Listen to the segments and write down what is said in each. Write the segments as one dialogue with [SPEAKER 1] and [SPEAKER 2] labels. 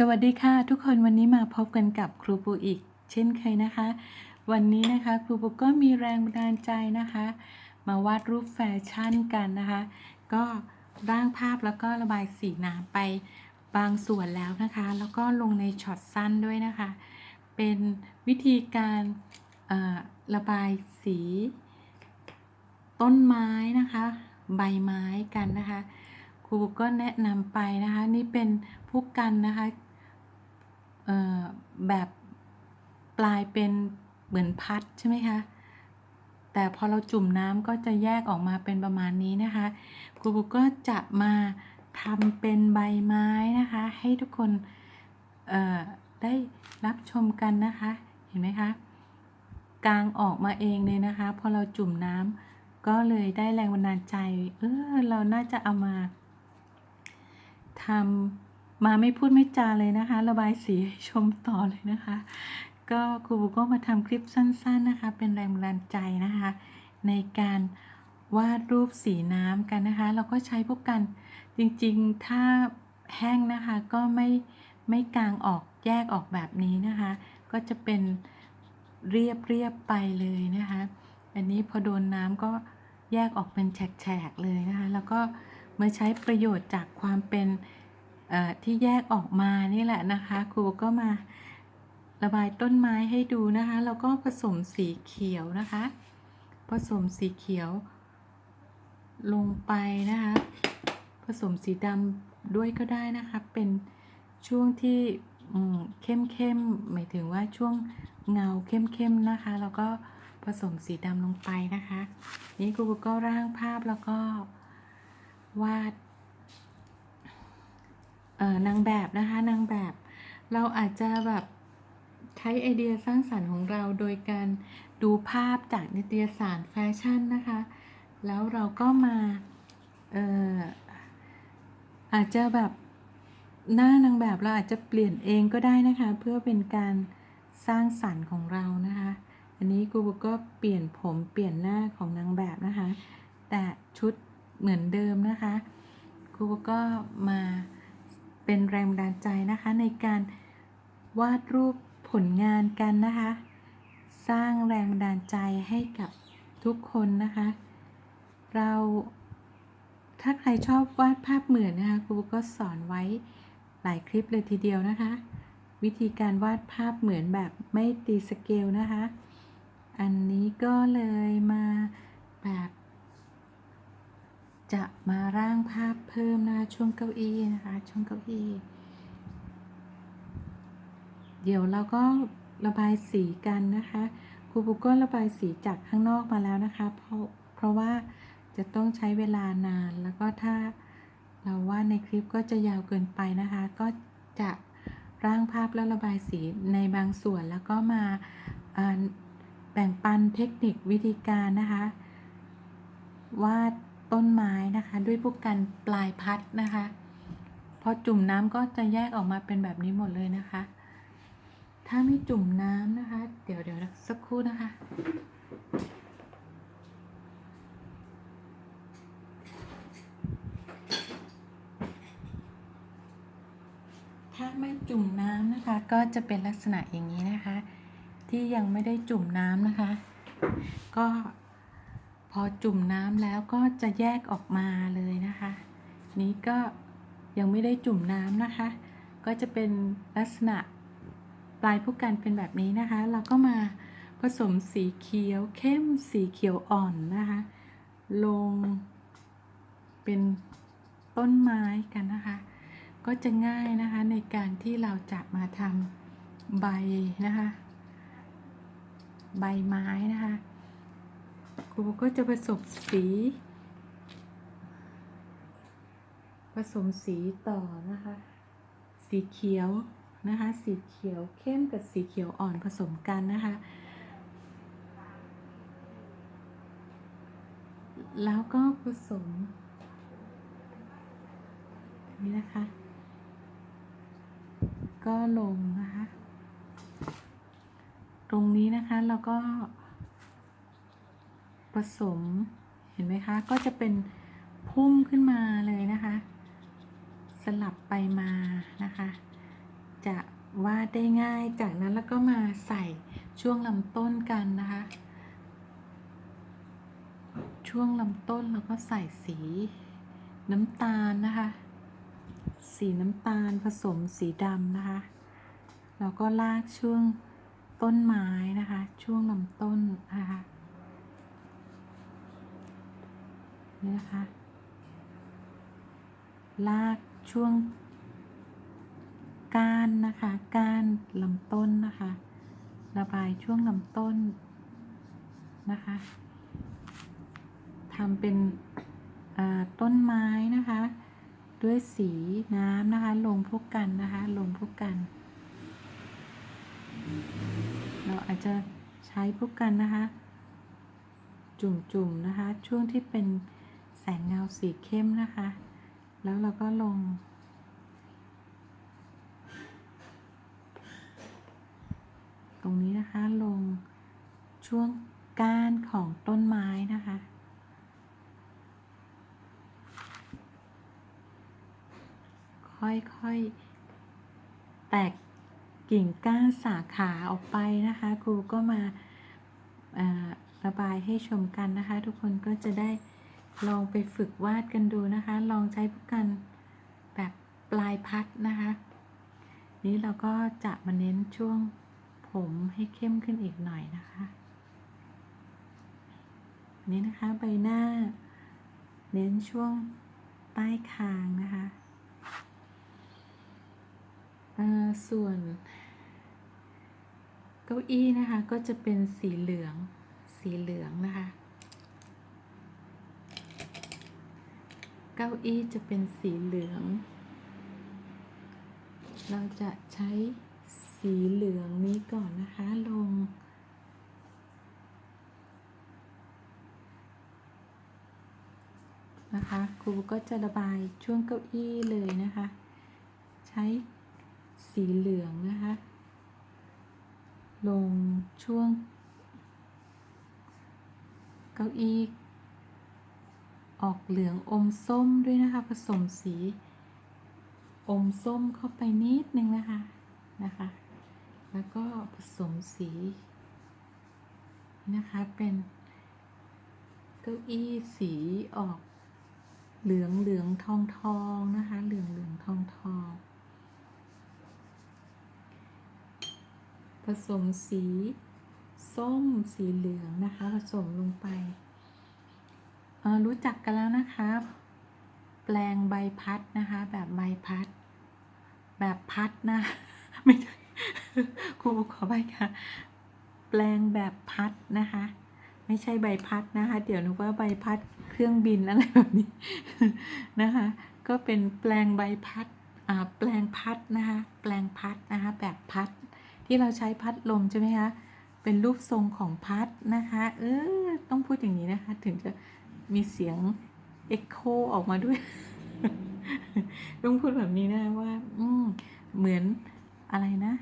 [SPEAKER 1] สวัสดีค่ะ ทุกคนวันนี้มาพบกันกับครูปูอีก เช่นเคยนะคะ วันนี้นะคะครูปูก็มีแรงบันดาลใจนะคะ มาวาดรูปแฟชั่นกันนะคะ ก็ร่างภาพแล้วก็ระบายสีน้ำไปบางส่วนแล้วนะคะ แล้วก็ลงในช็อตสั้นด้วยนะคะ เป็นวิธีการระบายสี ต้นไม้นะคะ ใบไม้กันนะคะครูก็แนะนำไปนะคะ นี่เป็นผู้กันนะคะ แบบปลายเป็นเหมือนพัดใช่ไหมคะ แต่พอเราจุ่มน้ำก็จะแยกออกมาเป็นประมาณนี้นะคะครูก็จะมาทำเป็นใบไม้นะคะ ให้ทุกคนได้รับชมกันนะคะ เห็นไหมคะกลางออกมาเองเลยนะคะ พอเราจุ่มน้ำก็เลยได้แรงบันดาลใจ เออเราน่าจะเอามาทำ มาไม่พูดไม่จาเลยนะคะ ระบายสีให้ชมต่อเลยนะคะ ก็ครูบุก็มาทำคลิปสั้น ๆนะคะ เป็นแรงบันดาลใจนะคะ ในการวาดรูปสีน้ำกันนะคะ เราก็ใช้พวกกันจริงๆถ้าแห้งนะคะก็ไม่ไม่กลางออกแยกออกแบบนี้นะคะ ก็จะเป็นเรียบเรียบไปเลยนะคะ อันนี้พอโดนน้ำก็แยกออกเป็นแฉกๆเลยนะคะ แล้วก็มาใช้ประโยชน์จากความเป็น ที่แยกออกมานี่แหละนะคะ ครูก็มาระบายต้นไม้ให้ดูนะคะ แล้วก็ผสมสีเขียวนะคะ ผสมสีเขียว ลงไปนะคะ ผสมสีดำด้วยก็ได้นะคะ เป็นช่วงที่อืมเข้มๆหมายถึงว่าช่วงเงาเข้มๆนะคะ แล้วก็ผสมสีดำลงไปนะคะ นี่ครูก็ร่างภาพแล้วก็วาด นางแบบนะคะนางแบบ เราอาจจะแบบใช้ไอเดียสร้างสรรค์ของเราโดยการดูภาพจากนิตยสารแฟชั่นนะคะ แล้วเราก็มาเอ่ออาจจะแบบหน้านางแบบเราอาจจะเปลี่ยนเองก็ได้นะคะ เพื่อเป็นการสร้างสรรค์ของเรานะคะ อันนี้ครูก็เปลี่ยนผมเปลี่ยนหน้าของนางแบบนะคะ แต่ชุดเหมือนเดิมนะคะครูก็มา เป็นแรงบันดาลใจนะคะในการวาดรูปผลงานกันนะคะ สร้างแรงบันดาลใจให้กับทุกคนนะคะ เราถ้าใครชอบวาดภาพเหมือนนะคะครูก็สอนไว้หลายคลิปเลยทีเดียวนะคะ วิธีการวาดภาพเหมือนแบบไม่ตีสเกลนะคะ อันนี้ก็เลยมาแบบ จะมาร่างภาพเพิ่มนะคะช่วงเก้าอี้นะคะช่วงเก้าอี้ เดี๋ยวเราก็ระบายสีกันนะคะครูปุกก็ระบายสีจากข้างนอกมาแล้วนะคะ เพราะเพราะว่าจะต้องใช้เวลานานแล้วก็ถ้าเราว่าในคลิปก็จะยาวเกินไปนะคะ ก็จะร่างภาพแล้วระบายสีในบางส่วนแล้วก็มาแบ่งปันเทคนิควิธีการนะคะวาด ต้นไม้นะคะ ด้วยพวกกันปลายพัดนะคะพอจุ่มน้ำก็จะแยกออกมาเป็นแบบนี้หมดเลยนะคะ ถ้าไม่จุ่มน้ำนะคะ เดี๋ยวเดี๋ยวสักครู่นะคะถ้าไม่จุ่มน้ำนะคะ ก็จะเป็นลักษณะอย่างนี้นะคะ ที่ยังไม่ได้จุ่มน้ำนะคะ ก็ พอจุ่มน้ำแล้วก็จะแยกออกมาเลยนะคะ นี้ก็ยังไม่ได้จุ่มน้ำนะคะ ก็จะเป็นลักษณะปลายผู้กันเป็นแบบนี้นะคะ เราก็มาผสมสีเขียวเข้มสีเขียวอ่อนนะคะ ลงเป็นต้นไม้กันนะคะ ก็จะง่ายนะคะในการที่เราจะมาทำใบนะคะ ใบไม้นะคะ รูก็จะผสมสี ผสมสีต่อนะคะ สีเขียวนะคะ สีเขียวเข้มกับสีเขียวอ่อนผสมกันนะคะ แล้วก็ผสม นี่นะคะ ก็ลงนะคะ ตรงนี้นะคะเราก็ สม เห็นไหมคะ ก็จะเป็นพุ่มขึ้นมาเลยนะคะ สลับไปมานะคะ จะวาดได้ง่าย จากนั้นแล้วก็มาใส่ช่วงลำต้นกันนะคะ ช่วงลำต้นแล้วก็ใส่สีน้ำตาลนะคะ สีน้ำตาลผสมสีดำนะคะ แล้วก็ลากช่วงต้นไม้นะคะ ช่วงลำต้นนะคะ นี่นะคะ ลากช่วง ก้านนะคะ ก้านลำต้นนะคะ ระบายช่วงลำต้นนะคะทำเป็นต้นไม้นะคะ ด้วยสีน้ำนะคะ ลงพวกกันนะคะ ลงพวกกัน เราอาจจะใช้พวกกันนะคะ จุ่มๆนะคะ ช่วงที่เป็น งเงาสีเข้มนะคะ แล้วเราก็ลง ตรงนี้นะคะลงช่วงก้านของต้นไม้นะคะ ค่อยๆ แตกกิ่งก้านสาขาออกไปนะคะ ครูก็มาอ่อระบายให้ชมกันนะคะ ทุกคนก็จะได้ ลองไปฝึกวาดกันดูนะคะ ลองใช้พวกกันแบบปลายพัดนะคะ นี้เราก็จะมาเน้นช่วงผมให้เข้มขึ้นอีกหน่อยนะคะนี่นะคะใบหน้า เน้นช่วงใต้คางนะคะส่วน เก้าอี้นะคะก็จะเป็นสีเหลืองสีเหลืองนะคะ เก้าอี้จะเป็นสีเหลือง เราจะใช้สีเหลืองนี้ก่อนนะคะลง นะคะครูก็จะระบายช่วงเก้าอี้เลยนะคะ ใช้สีเหลืองนะคะ ลงช่วง เก้าอี้ ออกเหลืองอมส้มด้วยนะคะ ผสมสี อมส้มเข้าไปนิดนึงนะคะนะคะ แล้วก็ผสมสีนะคะเป็นเก้าอี้สีออกเหลืองเหลืองทองทองนะคะ เหลืองเหลืองทองทองผสมสีส้มสีเหลืองนะคะ ผสมลงไป รู้จักกันแล้วนะคะแปลงใบพัดนะคะ แบบใบพัด แบบพัดนะ ไม่ใช่ครูขอใบค่ะ แปลงแบบพัดนะคะ ไม่ใช่ใบพัดนะคะ เดี๋ยวนึกว่าใบพัดเครื่องบินอะไรแบบนี้นะคะ ก็เป็นแปลงใบพัดอ่าแปลงพัดนะคะ แปลงพัดนะคะ แบบพัด ที่เราใช้พัดลมใช่ไหมคะ เป็นรูปทรงของพัดนะคะ เออ ต้องพูดอย่างนี้นะคะ ถึงจะ มีเสียงเอ็กโคออกมาด้วย ต้องพูดแบบนี้นะว่า อืมเหมือนอะไรนะ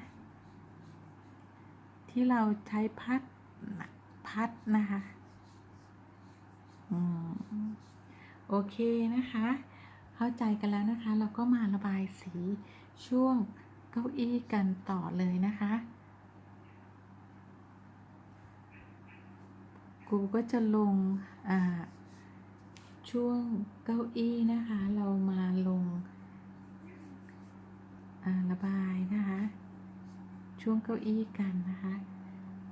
[SPEAKER 1] ที่เราใช้พัดพัดนะคะอืมโอเคนะคะ เข้าใจกันแล้วนะคะ เราก็มาระบายสีช่วงเก้าอี้กันต่อเลยนะคะครูก็จะลงอ่า ช่วงเก้าอี้นะคะ เรามาลงาระบายนะคะ ช่วงเก้าอี้กันนะคะ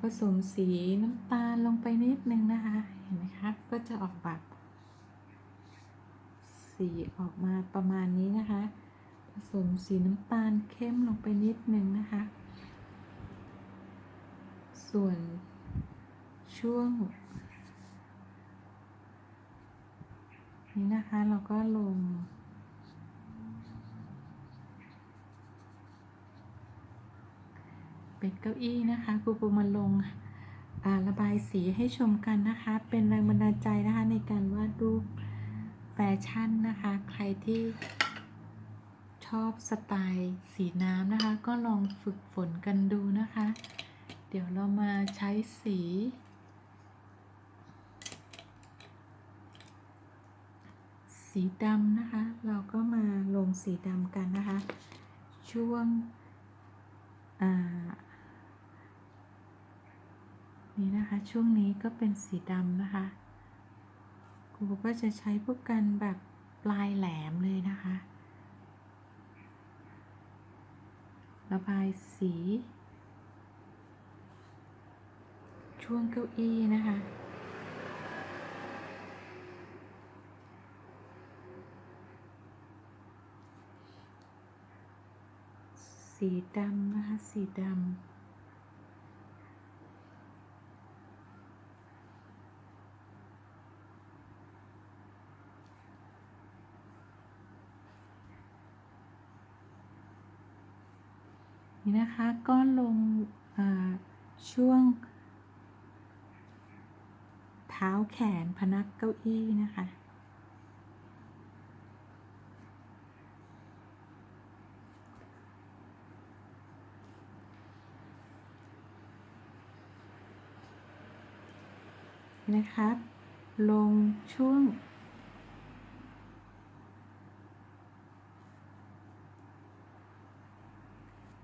[SPEAKER 1] ผสมสีน้ำตาลลงไปนิดนึงนะคะ เห็นไหมคะ ก็จะออกแบบสีออกมาประมาณนี้นะคะ ผสมสีน้ำตาลเข้มลงไปนิดนึงนะคะ ส่วนช่วง นี้นะคะเราก็ลง เป็นเก้าอี้นะคะครูปูมาลงาระบายสีให้ชมกันนะคะ เป็นแรงบันดาลใจนะคะในการวาดรูปแฟชั่นนะคะ ใครที่ชอบสไตล์สีน้ำนะคะ ก็ลองฝึกฝนกันดูนะคะ เดี๋ยวเรามาใช้สี สีดำนะคะ เราก็มาลงสีดำกันนะคะ ช่วงนี่นะคะ ช่วงนี้ก็เป็นสีดำนะคะครูก็จะใช้พวกกันแบบปลายแหลมเลยนะคะ ระบายสี ช่วงเก้าอี้นะคะ สีดำนะคะ สีดำนี่นะคะก็ลงช่วง เท้าแขนพนักเก้าอี้นะคะ นะครับ ลงช่วง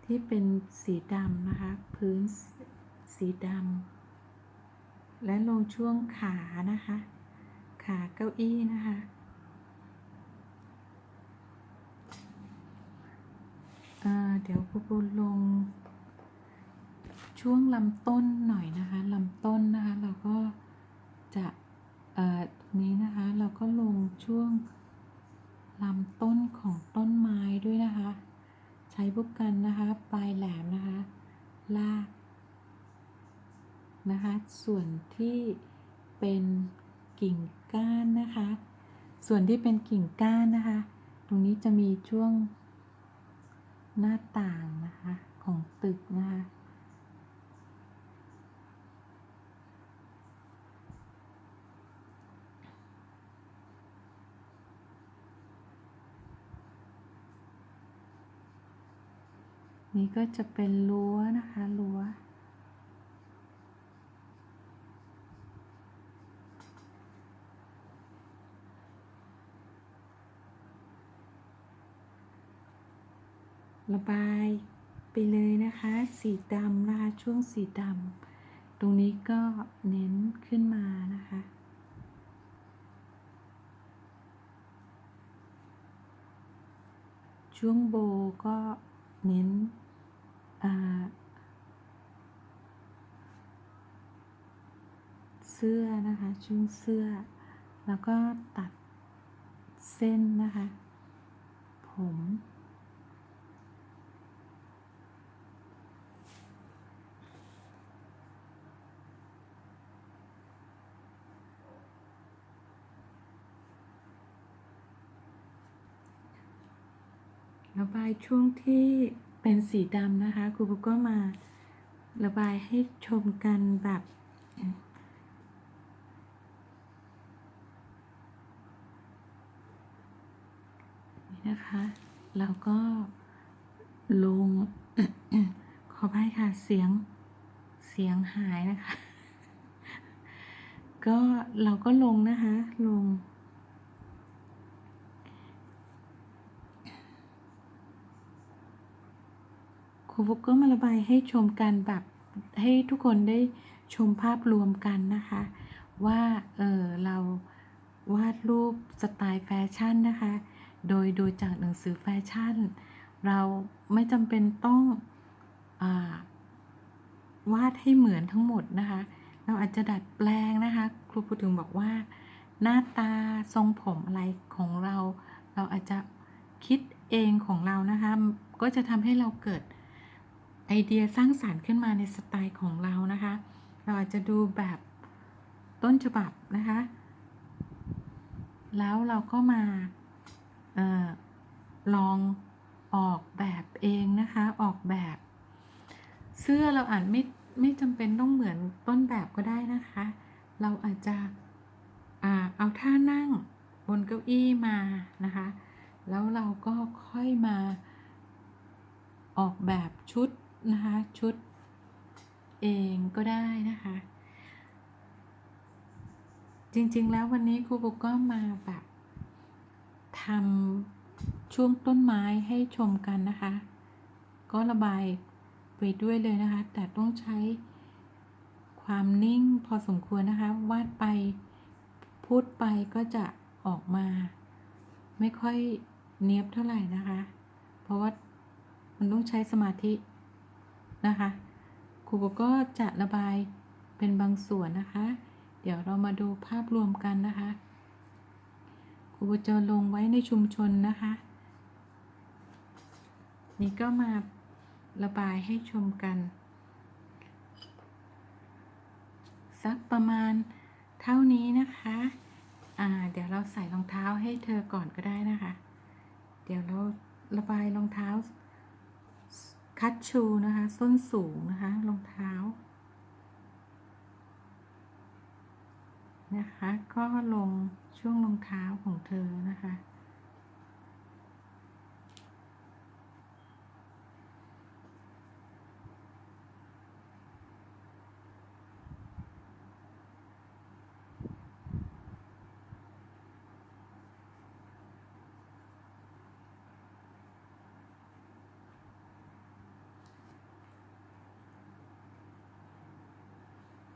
[SPEAKER 1] ที่เป็นสีดำนะคะ พื้นสีดำและลงช่วงขานะคะ ขาเก้าอี้นะคะเดี๋ยวปูปูลง ช่วงลำต้นหน่อยนะคะลำต้นนะคะเราก็ จะตรงนี้นะคะเราก็ลงช่วงลำต้นของต้นไม้ด้วยนะคะ ใช้บุกกันนะคะ ปลายแหลมนะคะ ลากนะคะ ส่วนที่เป็นกิ่งก้านนะคะ ส่วนที่เป็นกิ่งก้านนะคะ ตรงนี้จะมีช่วงหน้าต่างนะคะของตึกนะคะ นี่ก็จะเป็นรั้วนะคะรั้วระบายไปเลยนะคะ สีดำนะคะช่วงสีดำตรงนี้ก็เน้นขึ้นมานะคะ ช่วงโบก็ เน้นเสื้อนะคะ ช่วงเสื้อ แล้วก็ตัดเส้นนะคะ ผม ระบายช่วงที่เป็นสีดำนะคะครูปุ๊กก็มาระบายให้ชมกันแบบนี่นะคะแล้วก็ลง ขออภัยค่ะเสียงเสียงหายนะคะ ก็เราก็ลงนะคะ ลง รูฟุกก็มาระบายให้ชมกันแบบให้ทุกคนได้ชมภาพรวมกันนะคะ ว่าเออเราวาดรูปสไตล์แฟชั่นนะคะ โดยดยจากหนังสือแฟชั่น เราไม่จำเป็นต้องอวาดให้เหมือนทั้งหมดนะคะ เราอาจจะดัดแปลงนะคะ ครูพูดถึงบอกว่า หน้าตาทรงผมอะไรของเรา เราอาจจะคิดเองของเรานะคะ ก็จะทำให้เราเกิด ไอเดียสร้างสารรค์ขึ้นมาในสไตล์ของเรานะคะ เราอาจจะดูแบบต้นฉบับนะคะ แล้วเราก็มาออลองออกแบบเองนะคะ ออกแบบ เสื้อเราอาจไม่ไม่จำเป็นต้องเหมือนต้นแบบก็ได้นะคะ เราอาจจะเอาท่านั่งบนเก้าอี้มานะคะ แล้วเราก็ค่อยมาออกแบบชุด นะคะชุดเองก็ได้นะคะ จริงๆแล้ววันนี้ครูบุกก็มาแบบทำช่วงต้นไม้ให้ชมกันนะคะ ก็ระบายไปด้วยเลยนะคะ แต่ต้องใช้ความนิ่งพอสมควรนะคะ วาดไปพูดไปก็จะออกมา ไม่ค่อยเนียบเท่าไหร่นะคะ เพราะว่ามันต้องใช้สมาธิ นะคะครูก็จะระบายเป็นบางส่วนนะคะ เดี๋ยวเรามาดูภาพรวมกันนะคะครูจะลงไว้ในชุมชนนะคะ นี่ก็มาระบายให้ชมกัน สักประมาณเท่านี้นะคะอ่าเดี๋ยวเราใส่รองเท้าให้เธอก่อนก็ได้นะคะ เดี๋ยวเราระบายรองเท้า คัตชูนะคะ ส้นสูงนะคะรองเท้า นะคะ ก็ลงช่วงรองเท้าของเธอนะคะ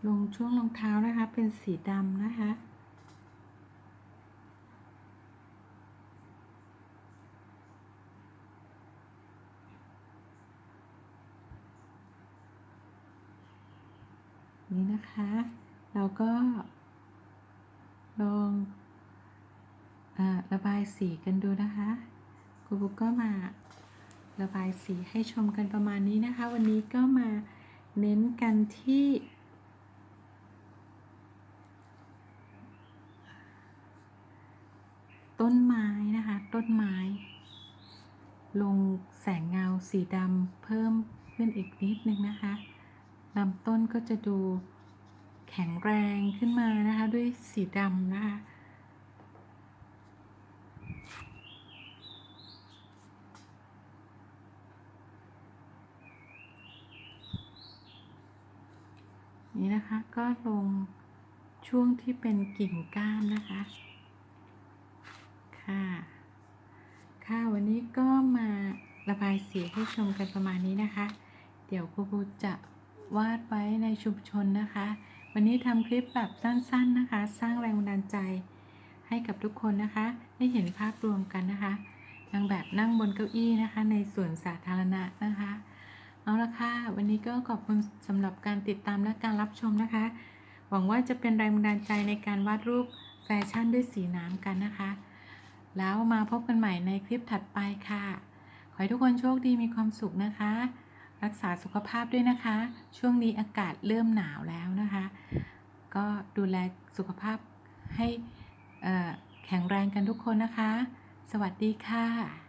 [SPEAKER 1] ลงช่วงรองเท้านะคะ เป็นสีดำนะคะ นี่นะคะ เราก็ ลองอระบายสีกันดูนะคะครูบุ๊กก็มาระบายสีให้ชมกันประมาณนี้นะคะ วันนี้ก็มาเน้นกันที่ ต้นไม้นะคะ ต้นไม้ ลงแสงเงาสีดำเพิ่มขึ้นอีกนิดนึงนะคะลำต้นก็จะดูแข็งแรงขึ้นมานะคะ ด้วยสีดำนะคะ นี่นะคะก็ลงช่วงที่เป็นกิ่งก้านนะคะ ค่ะ ค่ะวันนี้ก็มาระบายสีให้ชมกันประมาณนี้นะคะ เดี๋ยวครูบูจะวาดไว้ในชุมชนนะคะ วันนี้ทำคลิปแบบสั้นๆนะคะ สร้างแรงบันดาลใจให้กับทุกคนนะคะ ได้เห็นภาพรวมกันนะคะนางแบบนั่งบนเก้าอี้นะคะ ในสวนสาธารณะนะคะ เอาละค่ะ วันนี้ก็ขอบคุณสำหรับการติดตามและการรับชมนะคะ หวังว่าจะเป็นแรงบันดาลใจในการวาดรูปแฟชั่นด้วยสีน้ำกันนะคะ แล้วมาพบกันใหม่ในคลิปถัดไปค่ะ ขอให้ทุกคนโชคดีมีความสุขนะคะ รักษาสุขภาพด้วยนะคะ ช่วงนี้อากาศเริ่มหนาวแล้วนะคะ ก็ดูแลสุขภาพให้แข็งแรงกันทุกคนนะคะ สวัสดีค่ะ